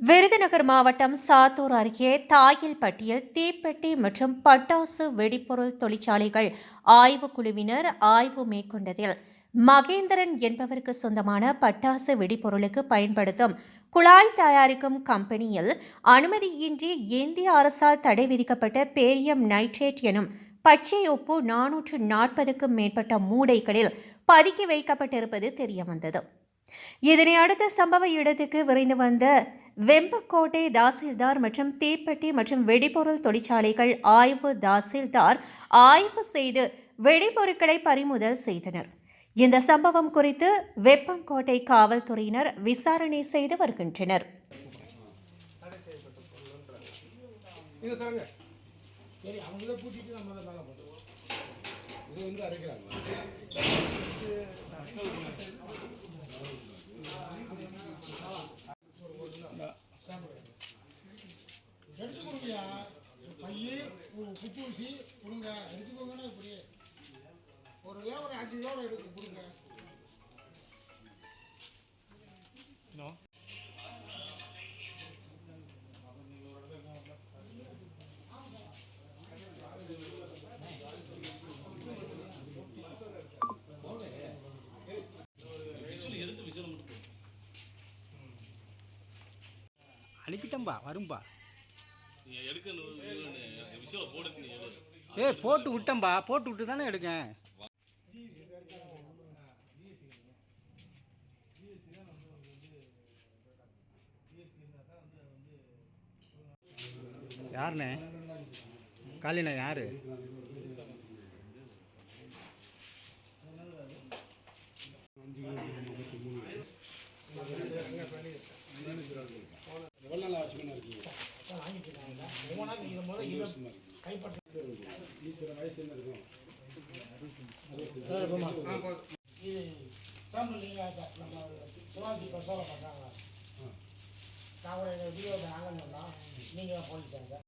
விருதுநகர் மாவட்டம் சாத்தூர் அருகே தாயில்பட்டியில் தீப்பெட்டி மற்றும் பட்டாசு வெடிபொருள் தொழிற்சாலைகள் ஆய்வு குழுவினர் ஆய்வு மேற்கொண்டதில் மகேந்திரன் என்பவருக்கு சொந்தமான பட்டாசு வெடிபொருளுக்கு பயன்படுத்தும் குழாய் தயாரிக்கும் கம்பெனியில் அனுமதியின்றி இந்திய அரசால் தடை விதிக்கப்பட்ட பேரியம் நைட்ரேட் எனும் பச்சை உப்பு நானூற்று நாற்பதுக்கும் மேற்பட்ட மூடைகளில் பதுக்கி வைக்கப்பட்டிருப்பது தெரியவந்தது. இதனை அடுத்த சம்பவ இடத்துக்கு விரைந்து வந்த வெம்பக்கோட்டை தாசில்தார் மற்றும் தீப்பெட்டி மற்றும் வெடிபொருள் தொழிற்சாலைகள் ஆய்வு தாசில்தார் ஆய்வு செய்து வெடிபொருட்களை பறிமுதல் செய்தனர். இந்த சம்பவம் குறித்து வெப்பங்கோட்டை காவல்துறையினர் விசாரணை செய்து வருகின்றனர். சரி பூட்டிட்டு நம்ம அதை மேலே போட்டுருவோம் இது வந்து அரைக்கிறாங்க. எடுத்து கொடுங்கய்யா பையி ஒரு ஊசி கொடுங்க. எடுத்துக்கோங்கன்னா இப்படி ஒரு கிலோ ஒரு அஞ்சு ரூபா எடுத்து கொடுங்க. அனுப்பிட்டம்பா வரும்பா. ஏய் போட்டு விட்டம்பா போட்டு விட்டு தானே எடுக்கேன். யாருண்ணே? காலிண்ணே யாரு? மூணாவது இதை முதல் இதை கைப்பற்ற ஈஸ்வர வயசு என்ன இருக்கும்? இது சாம்பிள் நீங்கள் நம்ம சிவாஜி இப்போ சோழ பண்ணுறாங்க நான் எங்கள் வீடியோ நாங்கள் நீங்கள் சார்.